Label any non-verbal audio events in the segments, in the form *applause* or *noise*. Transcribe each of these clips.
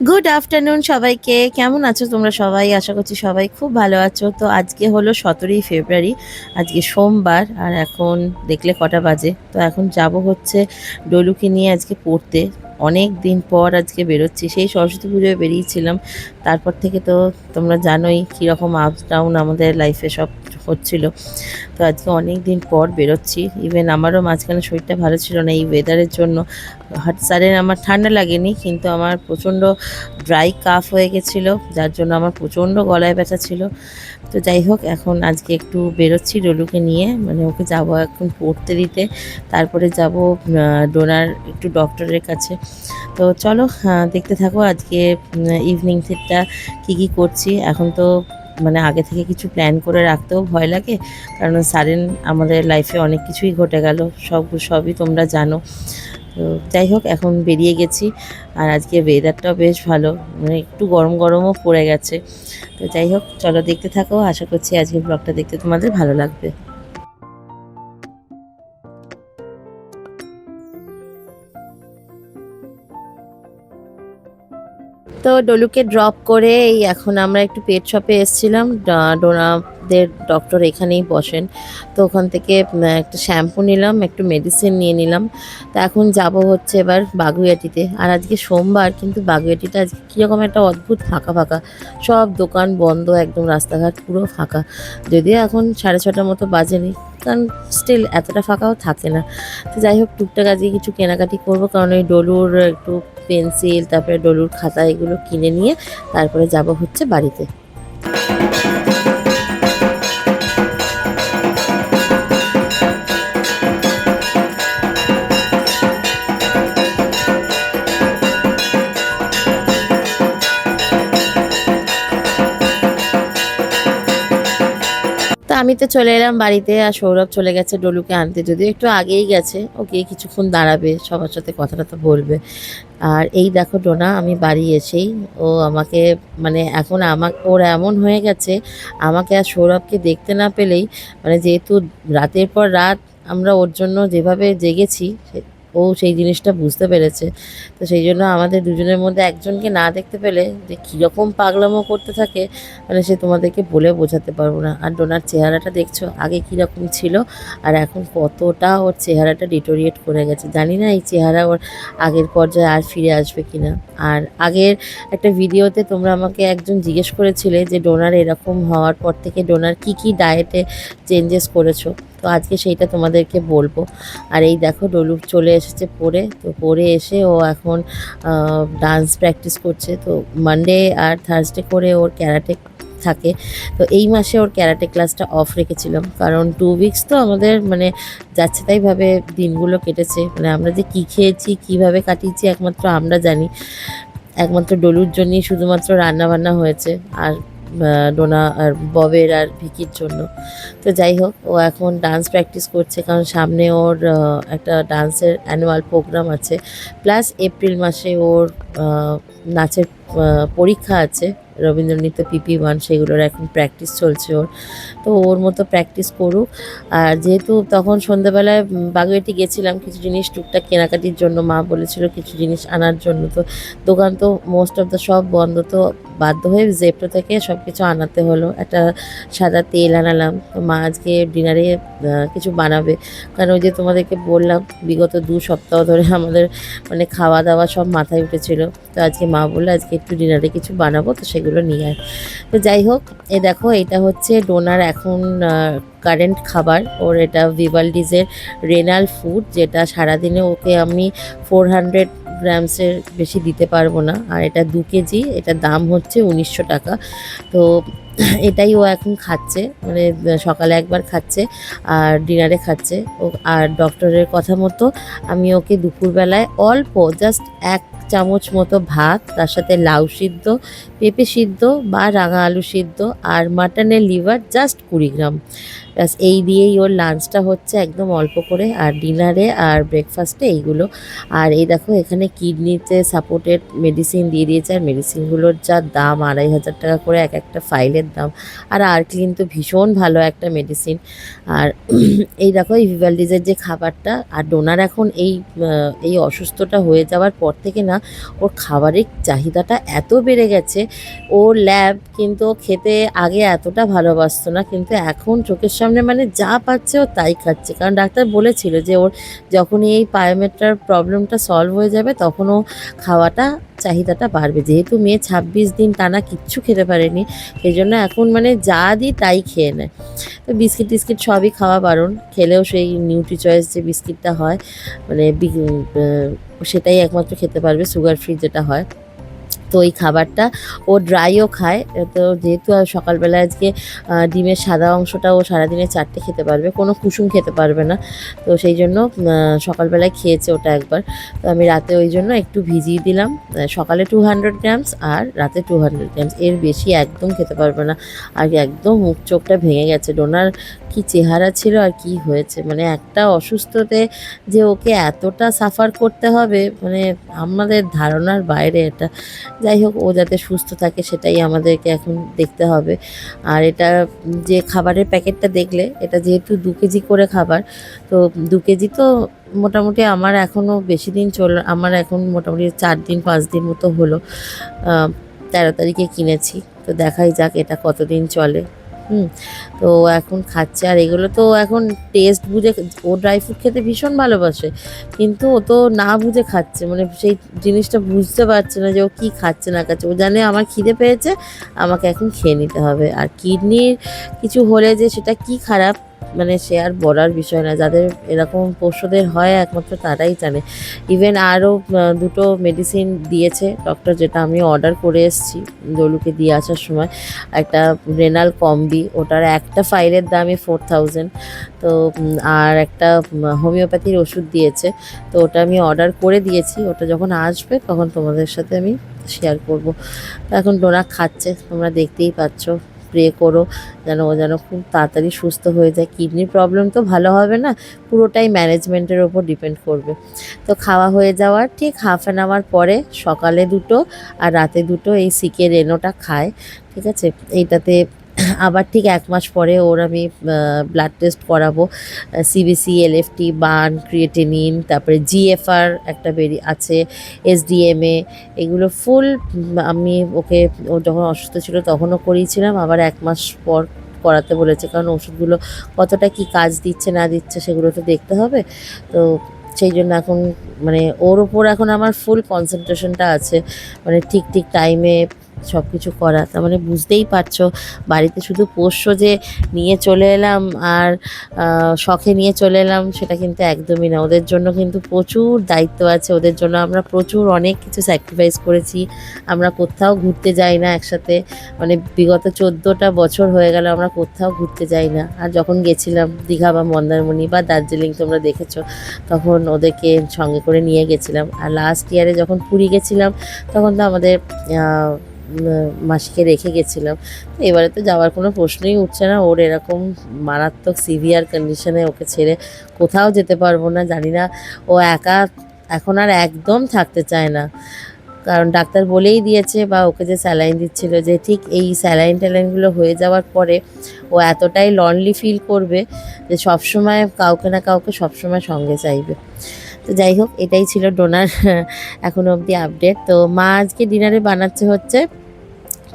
Good afternoon সবাইকে। কেমন আছো তোমরা সবাই? আশা করছি সবাই খুব ভালো আছো। তো আজকে হলো সতেরোই ফেব্রুয়ারি, আজকে সোমবার আর এখন দেখলে কটা বাজে। তো এখন যাব হচ্ছে ডলুকে নিয়ে আজকে পড়তে। অনেক দিন পর আজকে বেরোচ্ছি। সেই সরস্বতী পুজোয় বেরিয়েছিলাম। তারপর থেকে তো তোমরা জানোই কীরকম আপস ডাউন আমাদের লাইফে সব হচ্ছিল। তো আজকে অনেক দিন পর বেরোচ্ছি। ইভেন আমারও মাঝখানে শরীরটা ভালো ছিল না এই ওয়েদারের জন্য। হট সাডেন আমার ঠান্ডা লাগেনি, কিন্তু আমার প্রচণ্ড ড্রাই কাফ হয়ে গেছিল, যার জন্য আমার প্রচণ্ড গলায় ব্যথা ছিল। তো যাই হোক, এখন আজকে একটু বেরোচ্ছি ডলুকে নিয়ে মানে ওকে যাব এখন পড়তে দিতে। তারপরে যাব ডোনার একটু ডক্টরের কাছে। তো চলো দেখতে থাকো আজকে ইভিনিং সেটটা কী কী করছি। এখন তো মানে আগে থেকে কিছু প্ল্যান করে রাখতেও ভয় লাগে। কারণ সারেন আমাদের লাইফে অনেক কিছুই ঘটে গেল, সব, সবই তোমরা জানো। তো যাই হোক, এখন বেরিয়ে গেছি। আর আজকে ওয়েদারটাও বেশ ভালো মানে একটু গরম গরমও পড়ে গেছে। তো যাই হোক, চলো দেখতে থাকো। আশা করছি আজকের ব্লগটা দেখতে তোমাদের ভালো লাগবে। তো ডলুকে ড্রপ করে এই এখন আমরা একটু পেট শপে এসেছিলাম ডা- ডোনাদের ডক্টর এখানেই বসেন। তো ওখান থেকে একটা শ্যাম্পু নিলাম, একটু মেডিসিন নিয়ে নিলাম। তো এখন যাব হচ্ছে এবার বাগুইয়াটিতে। আর আজকে সোমবার, কিন্তু বাগুইয়াটিটা আজকে কীরকম একটা অদ্ভুত ফাঁকা ফাঁকা। সব দোকান বন্ধ, একদম রাস্তাঘাট পুরো ফাঁকা। যদিও এখন সাড়ে ছটার মতো বাজেনি কারণ স্টিল এতটা ফাঁকাও থাকে না। তো যাই হোক, টুকটাক আজকে কিছু কেনাকাটি করব, কারণ ওই ডলুর একটু পেন্সিল তারপরে ডলুর খাতা এগুলো কিনে নিয়ে তারপরে যাব হচ্ছে বাড়িতে। আমি তো চলে এলাম বাড়িতে আর সৌরভ চলে গেছে ডলুকে আনতে। যদিও একটু আগেই গেছে, ওকে কিছুক্ষণ দাঁড়াবে, সবার সাথে কথা টথা বলবে। আর এই দেখো ডোনা, আমি বাড়ি এসেই ও আমাকে মানে এখন আমার ওর এমন হয়ে গেছে, আমাকে আর সৌরভকে দেখতে না পেলেই মানে যেহেতু রাতের পর রাত আমরা ওর জন্য যেভাবে জেগেছি ও সেই জিনিসটা বুঝতে পেরেছে। তো সেই জন্য আমাদের দুজনের মধ্যে একজনকে না দেখতে পেলে যে কীরকম পাগলামো করতে থাকে মানে সে তোমাদেরকে বলে বোঝাতে পারব না। আর ডোনার চেহারাটা দেখছ, আগে কীরকম ছিল, আর এখন কতটা ওর চেহারাটা ডিটোরিয়েট করে গেছে। জানি না এই চেহারা ওর আগের পর্যায়ে আর ফিরে আসবে কিনা। আর আগের একটা ভিডিওতে তোমরা আমাকে একজন জিজ্ঞেস করেছিলে যে, ডোনার এরকম হওয়ার পর থেকে ডোনার কি কি ডায়েটে চেঞ্জেস করেছ? তো আজকে সেইটা তোমাদেরকে বলব। আর এই দেখো ডলু চলে এসেছে পড়ে, তো পড়ে এসে ও এখন ডান্স প্র্যাকটিস করছে। তো মানডে আর থার্সডে করে ওর ক্যারাটে থাকে। তো এই মাসে ওর ক্যারাটে ক্লাসটা অফ রেখেছিলাম। কারণ টু উইকস তো আমাদের মানে যাচ্ছে তাইভাবে দিনগুলো কেটেছে। মানে আমরা যে কী খেয়েছি, কীভাবে কাটিয়েছি একমাত্র আমরা জানি। একমাত্র ডলুর জন্যই শুধুমাত্র রান্না বান্না হয়েছে। আর ডোনা আর ববের আর ভিকির জন্য। তো যাই হোক, ও এখন ডান্স প্র্যাকটিস করছে, কারণ সামনে ওর একটা ডান্সের অ্যানুয়াল প্রোগ্রাম আছে। প্লাস এপ্রিল মাসে ওর নাচের পরীক্ষা আছে। রবীন্দ্রনৃত্য পিপি ওয়ান সেগুলোর এখন প্র্যাকটিস চলছে ওর। তো ওর মতো প্র্যাকটিস করুক। আর যেহেতু তখন সন্ধ্যাবেলায় উম, বাগুইয়াটি গেছিলাম কিছু জিনিস টুকটাক কেনাকাটির জন্য মা বলেছিল কিছু জিনিস আনার জন্য। তো দোকান তো মোস্ট অফ দ্য সব বন্ধ তো বাধ্য হয়ে জেপ্টো থেকে সব কিছু আনাতে হলো। একটা সাদা তেল আনালাম। তো মা আজকে ডিনারে কিছু বানাবে। কারণ ওই যে তোমাদেরকে বললাম বিগত দু সপ্তাহ ধরে আমাদের মানে খাওয়া দাওয়া সব মাথায় উঠেছিল। তো আজকে মা বলল আজকে একটু ডিনারে কিছু বানাবো। তো সেগুলো নিয়ে আয়। তো যাই হোক, এ দেখো, এটা হচ্ছে ডোনার এখন কারেন্ট খাবার। ওর এটা ভিভালডিজের রেনাল ফুড যেটা সারাদিনে ওকে আমি ফোর হান্ড্রেড গ্রামসের বেশি দিতে পারব না। আর এটা দু কেজি, এটা দাম হচ্ছে উনিশশো টাকা। তো এটাই ও এখন খাচ্ছে মানে সকালে একবার খাচ্ছে আর ডিনারে খাচ্ছে। ও, আর ডক্টরের কথা মতো আমি ওকে দুপুরবেলায় অল্প জাস্ট এক চামচ মতো ভাত, তার সাথে লাউ সিদ্ধ পেঁপে সিদ্ধ বা রাঙা আলু সিদ্ধ আর মাটনের লিভার জাস্ট কুড়ি গ্রাম। ব্যাস, এই দিয়েই ওর লাঞ্চটা হচ্ছে একদম অল্প করে আর ডিনারে আর ব্রেকফাস্টে এইগুলো। আর এই দেখো, এখানে কিডনিতে সাপোর্টেড মেডিসিন দিয়ে দিয়েছে আর মেডিসিনগুলোর যা দাম, আড়াই হাজার টাকা করে এক একটা ফাইলের দাম। আর আর কিন্তু ভীষণ ভালো একটা মেডিসিন। আর *clears throat* এই দেখো, এই ভিভালডিজের যে খাবারটা, আর ডোনার এখন এই এই অসুস্থটা হয়ে যাওয়ার পর থেকে না, ওর খাবারের চাহিদাটা এত বেড়ে গেছে ওর ল্যাব কিন্তু খেতে আগে এতটা ভালোবাসতো না, কিন্তু এখন চোখের সামনে মানে যা পাচ্ছে ও তাই খাচ্ছে। কারণ ডাক্তার বলেছিল যে ওর যখনই এই পায়োমেট্রার প্রবলেমটা সলভ হয়ে যাবে তখন ও খাওয়াটা, চাহিদাটা বাড়বে। যেহেতু মেয়ে ছাব্বিশ দিন টানা কিচ্ছু খেতে পারেনি, সেই জন্য এখন মানে যা দিই তাই খেয়ে নেয়। তো বিস্কিট টিস্কিট সবই খাওয়া বারণ। খেলেও সেই নিউট্রি চয়েস যে বিস্কিটটা হয় মানে সেটাই একমাত্র খেতে পারবে সুগার ফ্রি যেটা হয়। তো এই খাবারটা। ও ড্রাইও খায়, তো যেহেতু সকালবেলা আজকে ডিমের সাদা অংশটা ও সারাদিনে চারটে খেতে পারবে, কোনো কুসুম খেতে পারবে না। তো সেই জন্য সকালবেলায় খেয়েছে ওটা একবার। তো আমি রাতে ওই জন্য একটু ভিজিয়ে দিলাম। সকালে টু হান্ড্রেড গ্রামস আর রাতে টু হান্ড্রেড গ্রামস এর বেশি একদম খেতে পারবে না। আর একদম মুখ চোখটা ভেঙে গেছে। ডোনার কি চেহারা ছিল আর কি হয়েছে। মানে একটা অসুস্থতে যে ওকে এতটা সাফার করতে হবে মানে আমাদের ধারণার বাইরে এটা। যাই হোক, ও যাতে সুস্থ থাকে সেটাই আমাদেরকে এখন দেখতে হবে। আর এটা যে খাবারের প্যাকেটটা দেখলে, এটা যেহেতু দু কেজি করে খাবার, তো দু কেজি তো মোটামুটি আমার এখনও বেশি দিন চল, আমার এখন মোটামুটি চার দিন, পাঁচ দিন মতো হলো। তেরো তারিখে কিনেছি। তো দেখাই যাক এটা কতদিন চলে। হুম, তো এখন খাচ্ছে। আর এগুলো তো এখন টেস্ট বুঝে ও ড্রাই ফ্রুট খেতে ভীষণ ভালোবাসে, কিন্তু ও তো না বুঝে খাচ্ছে। মানে সেই জিনিসটা বুঝতে পারছে না যে ও কী খাচ্ছে না খাচ্ছে। ও জানে আমার খিদে পেয়েছে, আমাকে এখন খেয়ে নিতে হবে। আর কিডনির কিছু হলে যে সেটা কি খারাপ মানে সে আর বলার বিষয় না। যাদের এরকম পশুদের হয়, একমাত্র তারাই জানে। ইভেন আরও দুটো মেডিসিন দিয়েছে ডক্টর যেটা আমি অর্ডার করে এসেছি দলুকে দিয়ে আসার সময়। একটা রেনাল কম্বি ওটার একটা ফাইলের দামই ফোর থাউজেন্ড তো আর একটা হোমিওপ্যাথির ওষুধ দিয়েছে। তো, ওটা আমি অর্ডার করে দিয়েছি। ওটা যখন আসবে, তখন তোমাদের সাথে আমি শেয়ার করব। এখন ডোনা খাচ্ছে, তোমরা দেখতেই পাচ্ছ। প্রে করো, যেন ও যেন খুব তাড়াতাড়ি সুস্থ হয়ে যায়। কিডনির প্রবলেম তো ভালো হবে না, পুরোটাই ম্যানেজমেন্টের ওপর ডিপেন্ড করবে। তো খাওয়া হয়ে যাওয়ার ঠিক হাফ অ্যান আওয়ার পরে সকালে দুটো আর রাতে দুটো এই সিকে রেনোটা খায়, ঠিক আছে? এইটাতে আবার ঠিক এক মাস পরে ওর আমি ব্লাড টেস্ট করাবো। সিবিসি এলএফটি বান ক্রিয়েটিনিন তারপরে জিএফআর একটা বেরি, আছে এসডিএমএ এগুলো ফুল আমি ওকে, ও যখন অসুস্থ ছিল তখনও করিয়েছিলাম। আবার এক মাস পর করাতে বলেছে, কারণ ওষুধগুলো কতটা কি কাজ দিচ্ছে, না দিচ্ছে সেগুলো তো দেখতে হবে। তো সেই জন্য এখন মানে ওর ওপর এখন আমার ফুল কনসেন্ট্রেশনটা আছে। মানে ঠিক ঠিক টাইমে সব কিছু করা। তার মানে বুঝতেই পারছ, বাড়িতে শুধু পোষ্য যে নিয়ে চলে এলাম আর শখে নিয়ে চলে এলাম সেটা কিন্তু একদমই না। ওদের জন্য কিন্তু প্রচুর দায়িত্ব আছে, ওদের জন্য আমরা প্রচুর অনেক কিছু স্যাক্রিফাইস করেছি। আমরা কোথাও ঘুরতে যাই না একসাথে। মানে বিগত চোদ্দোটা বছর হয়ে গেল আমরা কোথাও ঘুরতে যাই না। আর যখন গেছিলাম দীঘা বা মন্দারমণি বা দার্জিলিং তোমরা দেখেছ, তখন ওদেরকে সঙ্গে করে নিয়ে গেছিলাম। আর লাস্ট ইয়ারে যখন পুরী গেছিলাম, তখন তো আমাদের মাসিকে রেখে গেছিলাম। তো এবারে তো যাওয়ার কোনো প্রশ্নই উঠছে না। ওর এরকম মারাত্মক সিভিয়ার কন্ডিশনে ওকে ছেড়ে কোথাও যেতে পারব না। জানি না ও একা এখন আর একদম থাকতে চায় না। কারণ ডাক্তার বলেই দিয়েছে বা ওকে যে স্যালাইন দিচ্ছিল যে ঠিক এই স্যালাইন ট্যালাইনগুলো হয়ে যাওয়ার পরে ও এতটাই লনলি ফিল করবে যে সবসময় কাউকে না কাউকে সবসময় সঙ্গে চাইবে। তো যাই হোক, এটাই ছিল ডোনার, *laughs* এখনও অবধি আপডেট তো মা আজকে ডিনারে বানাচ্ছে হচ্ছে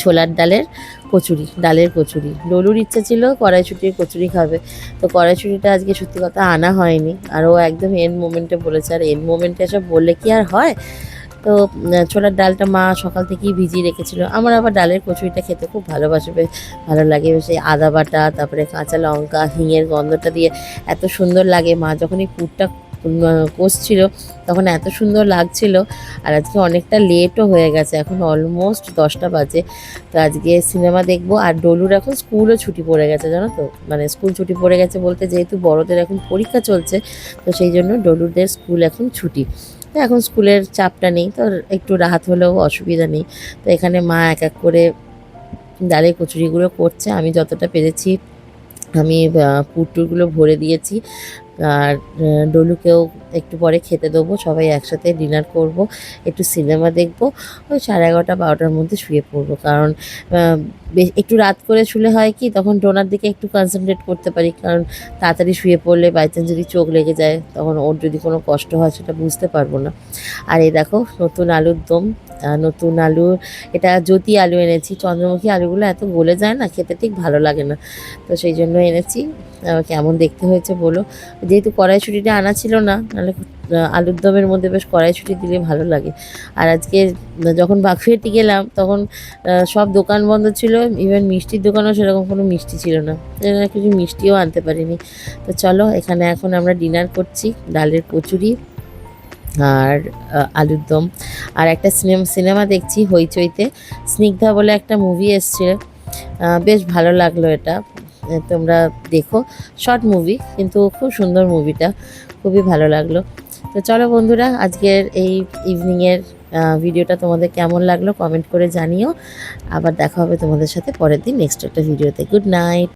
ছোলার ডালের কচুরি ডালের কচুরি। ডলুর ইচ্ছা ছিল কড়াইশুটির কচুরি খাবে। তো কড়াইশুটিটা আজকে সত্যি কথা আনা হয়নি। আর ও একদম এন মোমেন্টে বলেছে, আর এন মোমেন্টে এসব বললে কি আর হয়? তো ছোলার ডালটা মা সকাল থেকেই ভিজিয়ে রেখেছিল। আমার আবার ডালের কচুরিটা খেতে খুব ভালোবাসে, বেশ ভালো লাগে। সেই আদা বাটা, তারপরে কাঁচা লঙ্কা, হিঙের গন্ধটা দিয়ে এত সুন্দর লাগে মা। যখন এই পুরটা কষছিল তখন এত সুন্দর লাগছিল। আর আজকে অনেকটা লেটও হয়ে গেছে এখন অলমোস্ট দশটা বাজে। তো আজকে সিনেমা দেখব আর ডলুর এখন স্কুলও ছুটি পড়ে গেছে জানো তো? মানে স্কুল ছুটি পড়ে গেছে বলতে যেহেতু বড়দের এখন পরীক্ষা চলছে তো সেই জন্য ডলুরদের স্কুল এখন ছুটি। তো এখন স্কুলের চাপটা নেই তো একটু রাহাত হলেও অসুবিধা নেই। তো এখানে মা এক এক করে ডালের কচুরিগুলো করছে আমি যতটা পেরেছি আমি আহ, পুট্টুরগুলো ভরে দিয়েছি। আর ডলুকেও একটু পরে খেতে দেবো, সবাই একসাথে ডিনার করব, একটু সিনেমা দেখব, ওই সাড়ে এগারোটা বারোটার মধ্যে শুয়ে পড়ব। কারণ একটু রাত করে শুলে হয় কি, তখন ডোনার দিকে একটু কনসেন্ট্রেট করতে পারি। কারণ তাড়াতাড়ি শুয়ে পড়লে বাই চান্স যদি চোখ লেগে যায়, তখন ওর যদি কোনো কষ্ট হয়, সেটা বুঝতে পারব না। আর এই দেখো, নতুন আলুর দম নতুন আলু, এটা জ্যোতি আলু এনেছি। চন্দ্রমুখী আলুগুলো এত গলে যায় না, খেতে ঠিক ভালো লাগে না। তো সেই জন্য এনেছি। কেমন দেখতে হয়েছে বলো। যেহেতু কড়াইশুটিটা আনা ছিল না নাহলে আলুর দমের মধ্যে বেশ কড়াইশুটি দিলে ভালো লাগে। আর আজকে, যখন বাকুয়েটি গেলাম, তখন সব দোকান বন্ধ ছিল ইভেন মিষ্টির দোকানও সেরকম কোনো মিষ্টি ছিল না। কিছু মিষ্টিও আনতে পারিনি। তো চলো, এখানে এখন আমরা ডিনার করছি, ডালের কচুরি আর আলুর দম। আর একটা সিনেমা সিনেমা দেখছি হইচইতে। স্নিগ্ধা বলে একটা মুভি এসছে। বেশ ভালো লাগল এটা। তোমরা দেখো। শর্ট মুভি কিন্তু খুব সুন্দর মুভিটা খুবই ভালো লাগল। তো চলো বন্ধুরা, আজকের এই ইভিনিংয়ের ভিডিওটা তোমাদের কেমন লাগল? কমেন্ট করে জানিও। আবার দেখা হবে তোমাদের সাথে পরের দিন নেক্সট একটা ভিডিওতে গুড নাইট